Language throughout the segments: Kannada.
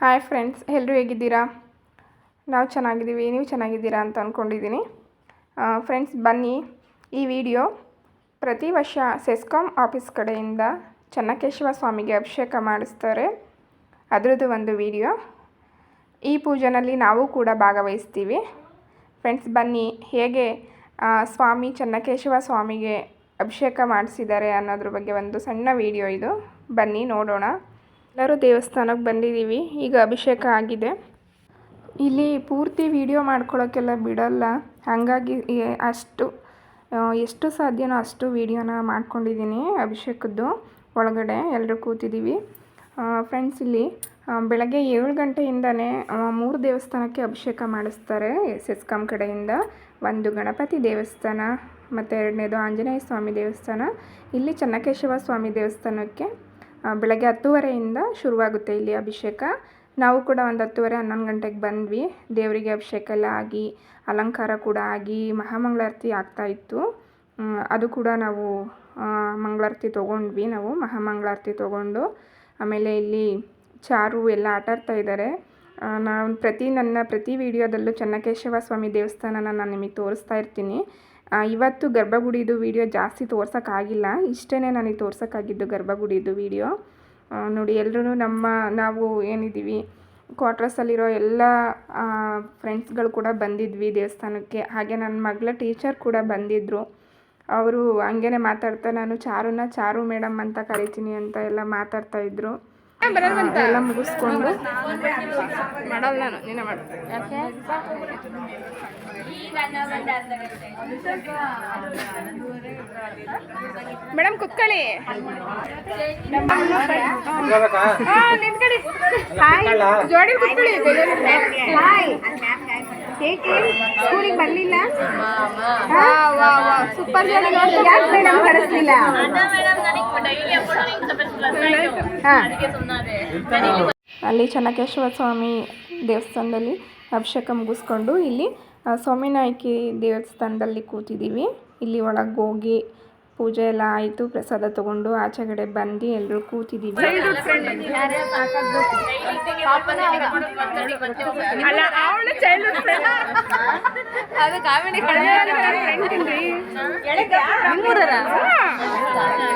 ಹಾಯ್ ಫ್ರೆಂಡ್ಸ್ ಎಲ್ಲರೂ ಹೇಗಿದ್ದೀರಾ? ನಾವು ಚೆನ್ನಾಗಿದ್ದೀವಿ, ನೀವು ಚೆನ್ನಾಗಿದ್ದೀರಾ ಅಂತ ಅಂದ್ಕೊಂಡಿದ್ದೀನಿ ಫ್ರೆಂಡ್ಸ್ ಬನ್ನಿ. ಈ ವಿಡಿಯೋ ಪ್ರತಿ ವರ್ಷ ಸೆಸ್ಕಾಮ್ ಆಫೀಸ್ ಕಡೆಯಿಂದ ಚೆನ್ನಕೇಶವ ಸ್ವಾಮಿಗೆ ಅಭಿಷೇಕ ಮಾಡಿಸ್ತಾರೆ. ಅದರದ್ದು ಒಂದು ವಿಡಿಯೋ. ಈ ಪೂಜೆನಲ್ಲಿ ನಾವು ಕೂಡ ಭಾಗವಹಿಸ್ತೀವಿ. ಫ್ರೆಂಡ್ಸ್ ಬನ್ನಿ. ಹೇಗೆ ಸ್ವಾಮಿ ಚನ್ನಕೇಶವ ಸ್ವಾಮಿಗೆ ಅಭಿಷೇಕ ಮಾಡಿಸಿದ್ದಾರೆ ಅನ್ನೋದ್ರ ಬಗ್ಗೆ ಒಂದು ಸಣ್ಣ ವಿಡಿಯೋ ಇದು. ಬನ್ನಿ, ನೋಡೋಣ. ಎಲ್ಲರೂ ದೇವಸ್ಥಾನಕ್ಕೆ ಬಂದಿದ್ದೀವಿ. ಈಗ ಅಭಿಷೇಕ ಆಗಿದೆ. ಇಲ್ಲಿ ಪೂರ್ತಿ ವಿಡಿಯೋ ಮಾಡ್ಕೊಳ್ಳೋಕ್ಕೆಲ್ಲ ಬಿಡಲ್ಲ. ಹಾಗಾಗಿ ಅಷ್ಟು ಎಷ್ಟು ಸಾಧ್ಯನೋ ಅಷ್ಟು ವೀಡಿಯೋನ ಮಾಡ್ಕೊಂಡಿದ್ದೀನಿ ಅಭಿಷೇಕದ್ದು ಒಳಗಡೆ. ಎಲ್ಲರೂ ಕೂತಿದ್ದೀವಿ. ಫ್ರೆಂಡ್ಸ್ ಇಲ್ಲಿ ಬೆಳಗ್ಗೆ ಏಳು ಗಂಟೆಯಿಂದನೇ ಮೂರು ದೇವಸ್ಥಾನಕ್ಕೆ ಅಭಿಷೇಕ ಮಾಡಿಸ್ತಾರೆ. ಸೆಸ್ಕಾಂ ಕಡೆಯಿಂದ ಒಂದು ಗಣಪತಿ ದೇವಸ್ಥಾನ, ಮತ್ತು ಎರಡನೇದು ಆಂಜನೇಯ ಸ್ವಾಮಿ ದೇವಸ್ಥಾನ. ಇಲ್ಲಿ ಚನ್ನಕೇಶವ ಸ್ವಾಮಿ ದೇವಸ್ಥಾನಕ್ಕೆ ಬೆಳಗ್ಗೆ ಹತ್ತುವರೆಯಿಂದ ಶುರುವಾಗುತ್ತೆ ಇಲ್ಲಿ ಅಭಿಷೇಕ. ನಾವು ಕೂಡ ಒಂದು ಹತ್ತುವರೆ, ಹನ್ನೊಂದು ಗಂಟೆಗೆ ಬಂದ್ವಿ. ದೇವರಿಗೆ ಅಭಿಷೇಕ ಎಲ್ಲ ಆಗಿ, ಅಲಂಕಾರ ಕೂಡ ಆಗಿ, ಮಹಾಮಂಗಳಾರತಿ ಆಗ್ತಾ ಇತ್ತು. ಅದು ಕೂಡ ನಾವು ಮಂಗಳಾರತಿ ತೊಗೊಂಡ್ವಿ ನಾವು, ಮಹಾಮಂಗಳಾರತಿ ತೊಗೊಂಡು. ಆಮೇಲೆ ಇಲ್ಲಿ ಚಾರು ಎಲ್ಲ ಆಟಾಡ್ತಾ ಇದ್ದಾರೆ. ನಾನು ಪ್ರತಿ ನನ್ನ ಪ್ರತಿ ವಿಡಿಯೋದಲ್ಲೂ ಚೆನ್ನಕೇಶವ ಸ್ವಾಮಿ ದೇವಸ್ಥಾನನ ನಾನು ನಿಮಗೆ ತೋರಿಸ್ತಾ ಇರ್ತೀನಿ. ಇವತ್ತು ಗರ್ಭಗುಡಿದು ವೀಡಿಯೋ ಜಾಸ್ತಿ ತೋರ್ಸೋಕ್ಕಾಗಿಲ್ಲ. ಇಷ್ಟೇ ನನಗೆ ತೋರ್ಸೋಕ್ಕಾಗಿದ್ದು ಗರ್ಭಗುಡಿದು ವೀಡಿಯೋ ನೋಡಿ ಎಲ್ಲರೂ ನಮ್ಮ, ನಾವು ಏನಿದ್ದೀವಿ ಕ್ವಾರ್ಟರ್ಸಲ್ಲಿರೋ ಎಲ್ಲ ಫ್ರೆಂಡ್ಸ್ಗಳು ಕೂಡ ಬಂದಿದ್ವಿ ದೇವಸ್ಥಾನಕ್ಕೆ. ಹಾಗೆ ನನ್ನ ಮಗಳ ಟೀಚರ್ ಕೂಡ ಬಂದಿದ್ದರು ಅವರು ಹಂಗೇನೆ ಮಾತಾಡ್ತಾ, ನಾನು ಚಾರುನ ಚಾರು ಮೇಡಮ್ ಅಂತ ಕರಿತೀನಿ ಅಂತ ಎಲ್ಲ ಮಾತಾಡ್ತಾ ಇದ್ರು. ಎಲ್ಲ ಮುಗಿಸ್ಕೊಂಡು. ಮಾಡಲ್ಲ ನಾನು ನೀನೇ ಮಾಡು. ಮೇಡಮ್ ಕುತ್ಕೊಳ್ಳಿ. ಹಾ, ಹಾಯ್ ಜೋಡಿ ಕುತ್ಕೊಳ್ಳಿ. ಸ್ಕೂಲಿಗೆ ಬರ್ಲಿಲ್ಲ? ಸೂಪರ್ ಯಾಕೆ ಮೇಡಮ್ ಕಳಿಸ್ಲಿಲ್ಲ ಅಲ್ಲಿ ಚೆನ್ನಕೇಶವ ಸ್ವಾಮಿ ದೇವಸ್ಥಾನದಲ್ಲಿ ಅಭಿಷೇಕ ಮುಗಿಸ್ಕೊಂಡು ಇಲ್ಲಿ ಸ್ವಾಮಿನಾಯ್ಕಿ ಸ್ವಾಮಿನಾಯಕಿ ದೇವಸ್ಥಾನದಲ್ಲಿ ಕೂತಿದ್ದೀವಿ. ಇಲ್ಲಿ ಒಳಗೆ ಹೋಗಿ ಪೂಜೆ ಎಲ್ಲ ಆಯಿತು ಪ್ರಸಾದ ತಗೊಂಡು ಆಚೆಗಡೆ ಬಂದು ಎಲ್ಲರೂ ಕೂತಿದ್ದೀವಿ.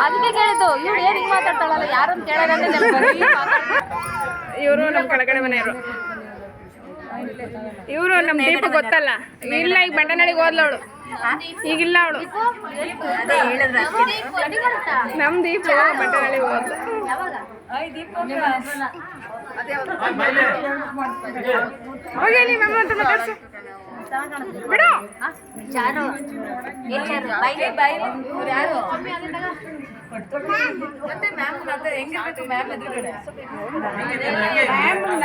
ಅದಕ್ಕೆ ಕೇಳಿದ್ದು ಇವ್ರು ಏನ್ ಹಿಂಗ್ ಮಾತಾಡ್ತಾಳಲ್ಲ ಯಾರನ್ನ ಕೇಳೋದಂದ್ರೆ ಇವರು ನಮ್ಮ ಕೆಳಗಡೆ ಮನೆಯವರು. ಇವರು ನಮ್ಮ ದೀಪ ಗೊತ್ತಲ್ಲ. ಇಲ್ಲ ಈಗ ಬಂಡನಳ್ಳಿಗೆ ಹೋದ್ಲವಳು ಈಗಿಲ್ಲ ಅವಳು. ನಮ್ ದೀಪ ಹೋದ್ಲು ಹೋಗಿ ಬಿಡು. ಮತ್ತೆ ಮ್ಯಾಮ್ ಹೆಂಗಿರ್ಬೇಕು ಮ್ಯಾಮ್ ಎದುರುಗಡೆ?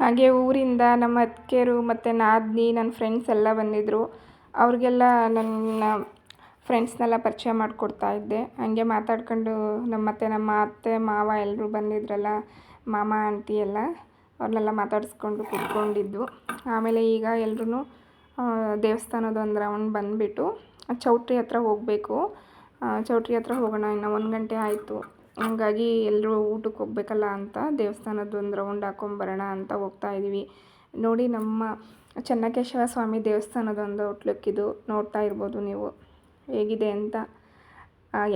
ಹಾಗೆ ಊರಿಂದ ನಮ್ಮ ಅತ್ತಿಗೆರು ಮತ್ತು ನಾದಿನಿ, ನನ್ನ ಫ್ರೆಂಡ್ಸ್ ಎಲ್ಲ ಬಂದಿದ್ದರು ಅವ್ರಿಗೆಲ್ಲ ನನ್ನ ಫ್ರೆಂಡ್ಸ್ನೆಲ್ಲ ಪರಿಚಯ ಮಾಡಿಕೊಡ್ತಾ ಇದ್ದೆ. ಹಾಗೆ ಮಾತಾಡ್ಕೊಂಡು ನಮ್ಮ ಮತ್ತು ನಮ್ಮ ಅತ್ತೆ, ಮಾವ ಎಲ್ಲರೂ ಬಂದಿದ್ರಲ್ಲ, ಮಾಮ, ಆಂಟಿ ಎಲ್ಲ, ಅವ್ರನ್ನೆಲ್ಲ ಮಾತಾಡಿಸ್ಕೊಂಡು ಕೂತ್ಕೊಂಡಿದ್ದು. ಆಮೇಲೆ ಈಗ ಎಲ್ಲರೂ ದೇವಸ್ಥಾನದ ಒಂದು ರೌಂಡ್ ಬಂದುಬಿಟ್ಟು, ಚೌಟ್ರಿ ಹತ್ರ ಹೋಗಬೇಕು. ಚೌಟ್ರಿ ಹತ್ರ ಹೋಗೋಣ, ಇನ್ನು ಒಂದು ಗಂಟೆ ಆಯಿತು. ಹಂಗಾಗಿ ಎಲ್ಲರೂ ಊಟಕ್ಕೆ ಹೋಗ್ಬೇಕಲ್ಲ ಅಂತ ದೇವಸ್ಥಾನದೊಂದು ರೌಂಡ್ ಹಾಕೊಂಬರೋಣ ಅಂತ ಹೋಗ್ತಾ ಇದ್ದೀವಿ. ನೋಡಿ ನಮ್ಮ ಚೆನ್ನಕೇಶವ ಸ್ವಾಮಿ ದೇವಸ್ಥಾನದ ಒಂದು ಔಟ್ಲುಕ್ ಇದು. ನೋಡ್ತಾ ಇರ್ಬೋದು ನೀವು. ಹೇಗಿದೆ ಅಂತ.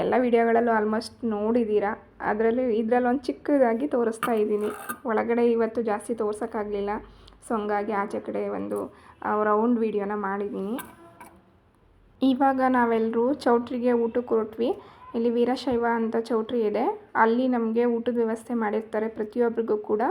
ಎಲ್ಲ ವಿಡಿಯೋಗಳಲ್ಲೂ ಆಲ್ಮೋಸ್ಟ್ ನೋಡಿದ್ದೀರಾ. ಅದರಲ್ಲಿ ಇದರಲ್ಲಿ ಒಂದು ಚಿಕ್ಕದಾಗಿ ತೋರಿಸ್ತಾ ಇದ್ದೀನಿ. ಒಳಗಡೆ ಇವತ್ತು ಜಾಸ್ತಿ ತೋರ್ಸೋಕ್ಕಾಗಲಿಲ್ಲ. ಸೊ ಹಂಗಾಗಿ ಆಚೆ ಕಡೆ ಒಂದು ರೌಂಡ್ ವೀಡಿಯೋನ ಮಾಡಿದ್ದೀನಿ. ಇವಾಗ ನಾವೆಲ್ಲರೂ ಚೌಟ್ರಿಗೆ ಊಟಕ್ಕೆ ಹೊರಟ್ವಿ. ಇಲ್ಲಿ ವೀರಶೈವ ಅಂತ ಚೌಟ್ರಿ ಇದೆ. ಅಲ್ಲಿ ನಮಗೆ ಊಟದ ವ್ಯವಸ್ಥೆ ಮಾಡಿರ್ತಾರೆ ಪ್ರತಿಯೊಬ್ಬರಿಗೂ ಕೂಡ.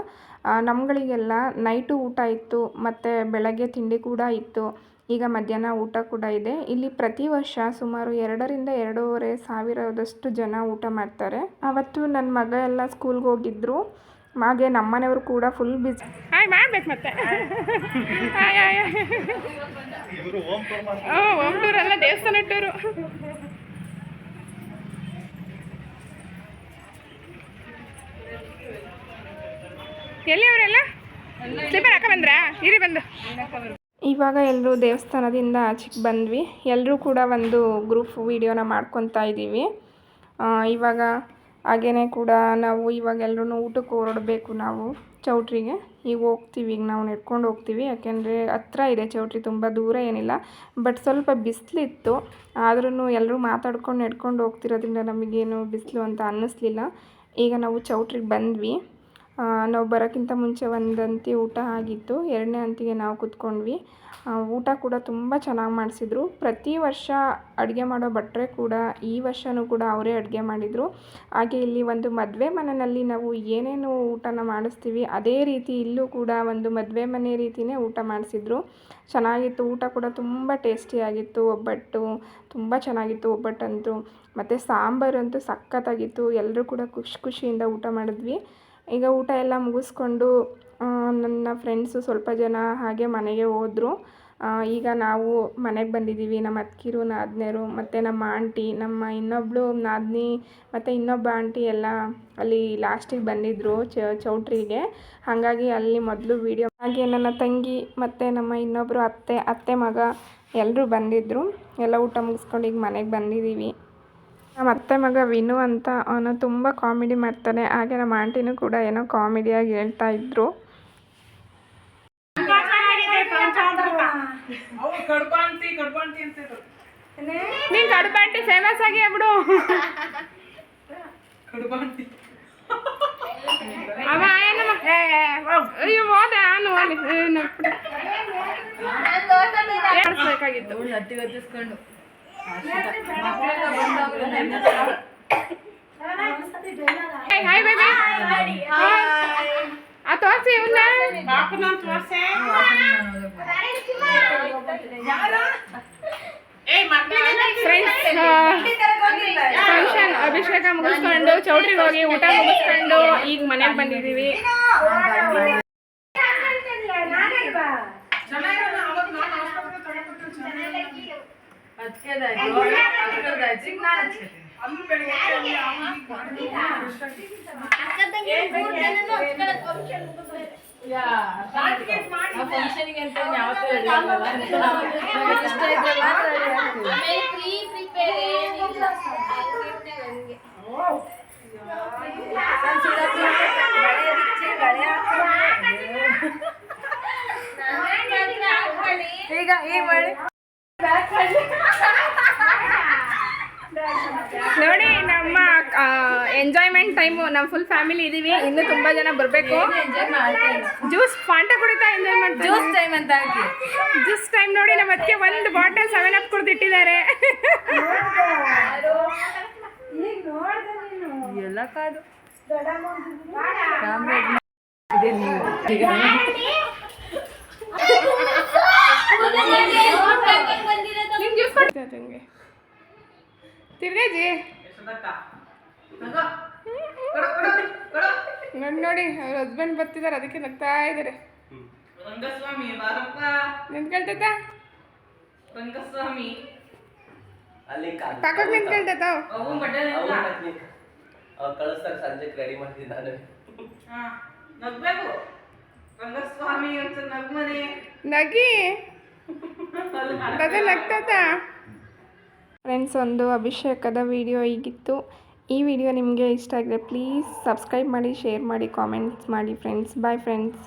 ನಮ್ಗಳಿಗೆಲ್ಲ ನೈಟು ಊಟ ಇತ್ತು ಮತ್ತು ಬೆಳಗ್ಗೆ ತಿಂಡಿ ಕೂಡ ಇತ್ತು. ಈಗ ಮಧ್ಯಾಹ್ನ ಊಟ ಕೂಡ ಇದೆ. ಇಲ್ಲಿ ಪ್ರತಿ ವರ್ಷ ಸುಮಾರು ಎರಡರಿಂದ ಎರಡೂವರೆ ಸಾವಿರದಷ್ಟು ಜನ ಊಟ ಮಾಡ್ತಾರೆ. ಅವತ್ತು ನನ್ನ ಮಗ ಎಲ್ಲ ಸ್ಕೂಲ್ಗೆ ಹೋಗಿದ್ರು. ಹಾಗೆ ನಮ್ಮನೆಯವರು ಕೂಡ ಫುಲ್ ಬಿಸಿ ಹಾಯ್ ಮಾಡ್ಬೇಕು ಮತ್ತೆ. ಹಾಯ್ ಹಾಯ್ ಹ್ಞೂ ಓಮ್ ಟೂರ್ ಅಲ್ಲ ದೇವಸ್ಥಾನ ಟೂರು. ಎಲ್ಲಿ ಅವರೆಲ್ಲ ಸ್ಲೀಪರ್ ಬಂದ್ರಾ? ಇರಿ ಬಂದು. ಇವಾಗ ಎಲ್ಲರೂ ದೇವಸ್ಥಾನದಿಂದ ಆಚೆಗೆ ಬಂದ್ವಿ. ಎಲ್ಲರೂ ಕೂಡ ಒಂದು ಗ್ರೂಪ್ ವೀಡಿಯೋನ ಮಾಡ್ಕೊತಾ ಇದ್ದೀವಿ. ಇವಾಗ ಹಾಗೇ ಕೂಡ ನಾವು ಇವಾಗ ಎಲ್ಲರೂ ಊಟಕ್ಕೆ ಹೊರಡಬೇಕು ನಾವು ಚೌಟ್ರಿಗೆ. ಈಗ ಹೋಗ್ತೀವಿ, ಈಗ ನಾವು ನಡ್ಕೊಂಡು ಹೋಗ್ತೀವಿ. ಯಾಕೆಂದರೆ ಹತ್ರ ಇದೆ ಚೌಟ್ರಿ, ತುಂಬ ದೂರ ಏನಿಲ್ಲ. ಬಟ್ ಸ್ವಲ್ಪ ಬಿಸಿಲಿತ್ತು. ಆದ್ರೂ ಎಲ್ಲರೂ ಮಾತಾಡ್ಕೊಂಡು ನಡ್ಕೊಂಡು ಹೋಗ್ತಿರೋದ್ರಿಂದ ನಮಗೇನು ಬಿಸಿಲು ಅಂತ ಅನ್ನಿಸ್ಲಿಲ್ಲ. ಈಗ ನಾವು ಚೌಟ್ರಿಗೆ ಬಂದ್ವಿ. ನಾವು ಬರೋಕ್ಕಿಂತ ಮುಂಚೆ ಒಂದಂತಿ ಊಟ ಆಗಿತ್ತು. ಎರಡನೇ ಅಂತಿಗೆ ನಾವು ಕೂತ್ಕೊಂಡ್ವಿ. ಊಟ ಕೂಡ ತುಂಬ ಚೆನ್ನಾಗಿ ಮಾಡಿಸಿದ್ರು. ಪ್ರತಿ ವರ್ಷ ಅಡುಗೆ ಮಾಡೋ ಭಟ್ರೆ ಕೂಡ ಈ ವರ್ಷವೂ ಕೂಡ ಅವರೇ ಅಡುಗೆ ಮಾಡಿದರು. ಹಾಗೆ ಇಲ್ಲಿ ಒಂದು ಮದುವೆ ಮನೆಯಲ್ಲಿ ನಾವು ಏನೇನು ಊಟನ ಮಾಡಿಸ್ತೀವಿ, ಅದೇ ರೀತಿ ಇಲ್ಲೂ ಕೂಡ ಒಂದು ಮದುವೆ ಮನೆ ರೀತಿಯೇ ಊಟ ಮಾಡಿಸಿದ್ರು. ಚೆನ್ನಾಗಿತ್ತು. ಊಟ ಕೂಡ ತುಂಬ ಟೇಸ್ಟಿಯಾಗಿತ್ತು ಒಬ್ಬಟ್ಟು ತುಂಬ ಚೆನ್ನಾಗಿತ್ತು. ಒಬ್ಬಟ್ಟಂತೂ. ಮತ್ತು ಸಾಂಬಾರಂತೂ ಸಖತ್ತಾಗಿತ್ತು. ಎಲ್ಲರೂ ಕೂಡ ಖುಷಿ ಖುಷಿಯಿಂದ ಊಟ ಮಾಡಿದ್ವಿ. ಈಗ ಊಟ ಎಲ್ಲ ಮುಗಿಸ್ಕೊಂಡು ನನ್ನ ಫ್ರೆಂಡ್ಸು ಸ್ವಲ್ಪ ಜನ ಹಾಗೆ ಮನೆಗೆ ಹೋದರು. ಈಗ ನಾವು ಮನೆಗೆ ಬಂದಿದ್ದೀವಿ ನಮ್ಮ ಅತ್ತಿರು ನಾದಿನಿಯರು ಮತ್ತು ನಮ್ಮ ಆಂಟಿ, ನಮ್ಮ ಇನ್ನೊಬ್ಬಳು ನಾದ್ನಿ, ಮತ್ತು ಇನ್ನೊಬ್ಬ ಆಂಟಿ ಎಲ್ಲ ಅಲ್ಲಿ ಲಾಸ್ಟಿಗೆ ಬಂದಿದ್ದರು ಚೌಟ್ರಿಗೆ. ಹಾಗಾಗಿ ಅಲ್ಲಿ ಮೊದಲು ವೀಡಿಯೋ ಹಾಗೆ ನನ್ನ ತಂಗಿ ಮತ್ತು ನಮ್ಮ ಇನ್ನೊಬ್ಬರು ಅತ್ತೆ ಅತ್ತೆ ಮಗ ಎಲ್ಲರೂ ಬಂದಿದ್ದರು ಎಲ್ಲ ಊಟ ಮುಗಿಸ್ಕೊಂಡು ಈಗ ಮನೆಗೆ ಬಂದಿದ್ದೀವಿ ನಮ್ಮ ಅತ್ತೆ ಮಗ ವಿನು ಅಂತ ಅವನು ತುಂಬ ಕಾಮಿಡಿ ಮಾಡ್ತಾನೆ. ಹಾಗೆ ನಮ್ಮ ಆಂಟಿನೂ ಕೂಡ ಏನೋ ಕಾಮಿಡಿಯಾಗಿ ಹೇಳ್ತಾ ಇದ್ರು. ನೀನ್ ಕಡ್ಕೊಂತಿ ಕಡ್ಕೊಂತಿ ಅಂತಿದ್ರು ನೀನು ಕಡುಬು ಆಂಟಿ ಫೇಮಸ್ ಆಗಿ ಬಿಡು ಅವ ಅಯ್ಯೋ ಹೋದೆ ನಾನು ಹಾಯ್ ಹಾಯ್ ಬೇಬಿ ಆ ತೋರಿಸಿ ಇವನ್ನ ಪಾಪನ ತೋರ್ಸೆ ಫಂಕ್ಷನ್ ಅಭಿಷೇಕ ಮುಗಿಸ್ಕೊಂಡು ಚೌಟ್ರಿಗೆ ಹೋಗಿ ಊಟ ಮುಗಿಸ್ಕೊಂಡು ಈಗ ಮನೆಗೆ ಬಂದಿದ್ದೀವಿ ಚೆನ್ನಾಗಿರಲ್ಲ ಅವತ್ತು ನಾನು ಆಸ್ಪತ್ರೆ ತಗೊಂಡ್ಬಿಟ್ಟು ಚೆನ್ನಾಗಿ ಅಲ್ಲಿ ಬೆಳಿಗ್ಗೆ ಅಲ್ಲಿ ಅವನಿಗೆ ಫಂಕ್ಷನ್ಗೆ ಅಂತ ಯಾವತ್ತೂ ಇಷ್ಟ ಇದ್ರೆ ಮಾತ್ರ ready ಆಗ್ತೀವಿ. ನಾನ್ ಸೀದಾ ಬಳೆ ಬಿಚ್ಚಿ ಬಳೆ ಹಾಕ್ತೀನಿ. ಈಗ ಈ ಮಾಡಿ ನೋಡಿ ನಮ್ಮ ಎಂಜಾಯ್ಮೆಂಟ್ ಟೈಮು ನಮ್ಮ ಫುಲ್ ಫ್ಯಾಮಿಲಿ ಇದೀವಿ. ಇನ್ನೂ ತುಂಬಾ ಜನ ಬರಬೇಕು. ಜ್ಯೂಸ್ ಫಾಂಟ ಕುಡಿತಾ ಎಂಜಾಯ್ ಮಾಡಿ ಜ್ಯೂಸ್ ಟೈಮ್ ಅಂತ ಜ್ಯೂಸ್ ಟೈಮ್ ನೋಡಿ ನಮ್ಮ ಅದಕ್ಕೆ ಒಂದು ಬಾಟಲ್ ಸೆವೆನ್ ಅಪ್ ಕುಡ್ದಿಟ್ಟಿದ್ದಾರೆ ಎಲ್ಲ ಕಾದು ತಂಗೆ ತಿರ್ಗಾಜಿ. ಯಶೋದಕ್ಕ ತಗೋ ಕೊಡು ಕೊಡು ಕೊಡು ನೋಡಿ ನೋಡಿ ಅವ್ರ ಹಸ್ಬೆಂಡ್ ಬರ್ತಿದ್ದಾರೆ ಅದಕ್ಕೆ ನಗ್ತಾ ಇದ್ದಾರೆ ರಂಗಸ್ವಾಮಿ ಬಾರಪ್ಪ. ನಿಂತ್ಕೊಳ್ತೈತ? ರಂಗಸ್ವಾಮಿ. ಅಲ್ಲಿ ಪಕ್ಕಕ್ಕೆ ನಿಂತ್ಕೊಳ್ತೈತ? ಕಳಿಸ್ತಾರೆ ಸಂಜೆ ರೆಡಿ ಮಾಡ್ತೀನಿ ನಾನು. ಹಾ ನಗ್ಬೇಕು. ರಂಗಸ್ವಾಮಿ ಅಂತ ನಗ್ಮನೆ. ನಗಿ. ಅದೇ ನಗ್ತೈತ ಫ್ರೆಂಡ್ಸ್ ಒಂದು ಅಭಿಷೇಕದ ವಿಡಿಯೋ ಈಗಿತ್ತು. ಈ ವಿಡಿಯೋ ನಿಮಗೆ ಇಷ್ಟ ಆಗಿದೆ ಪ್ಲೀಸ್ ಸಬ್ಸ್ಕ್ರೈಬ್ ಮಾಡಿ ಶೇರ್ ಮಾಡಿ ಕಾಮೆಂಟ್ಸ್ ಮಾಡಿ ಫ್ರೆಂಡ್ಸ್ ಬಾಯ್ ಫ್ರೆಂಡ್ಸ್